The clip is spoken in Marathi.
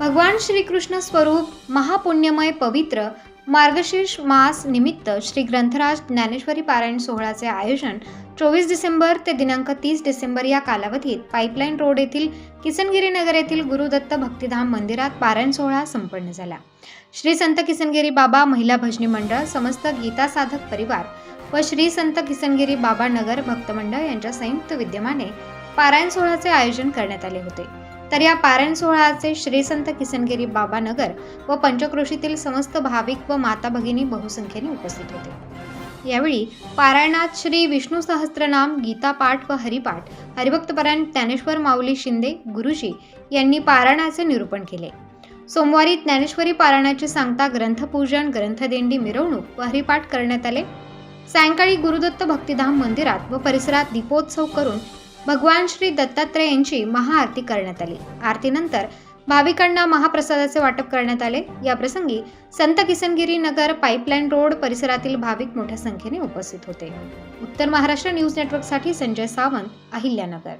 भगवान श्रीकृष्ण स्वरूप महापुण्यमय पवित्र मार्गशीर्ष मास निमित्त श्री ग्रंथराज ज्ञानेश्वरी पारायण सोहळ्याचे आयोजन चोवीस डिसेंबर ते दिनांक तीस डिसेंबर या कालावधीत पाईपलाईन रोड येथील किसनगिरी नगर येथील गुरुदत्त भक्तिधाम मंदिरात पारायण सोहळा संपन्न झाला. श्री संत किसनगिरी बाबा महिला भजनी मंडळ समस्त गीता साधक परिवार व श्री संत किसनगिरी बाबा नगर भक्त मंडळ यांच्या संयुक्त विद्यमाने पारायण सोहळ्याचे आयोजन करण्यात आले होते. तर या पारायण सोहळ्याचे श्री संत किसनगिरी बाबानगर व पंचक्रोशीतील समस्त भाविक व माता भगिनी बहुसंख्येने उपस्थित होते. यावेळी पारायणात श्री विष्णू सहस्त्रनाम गीतापाठ व हरिपाठ हरिभक्तपरायण ज्ञानेश्वर माऊली शिंदे गुरुजी यांनी पारायणाचे निरूपण केले. सोमवारी ज्ञानेश्वरी पारायणाची सांगता ग्रंथपूजन ग्रंथदिंडी मिरवणूक व हरिपाठ करण्यात आले. सायंकाळी गुरुदत्त भक्तिधाम मंदिरात व परिसरात दीपोत्सव करून भगवान श्री दत्तात्रेयांची महाआरती करण्यात आली. आरतीनंतर भाविकांना महाप्रसादाचे वाटप करण्यात आले. या प्रसंगी संत किसनगिरी नगर पाईपलाईन रोड परिसरातील भाविक मोठ्या संख्येने उपस्थित होते. उत्तर महाराष्ट्र न्यूज नेटवर्कसाठी संजय सावंत अहिल्यानगर.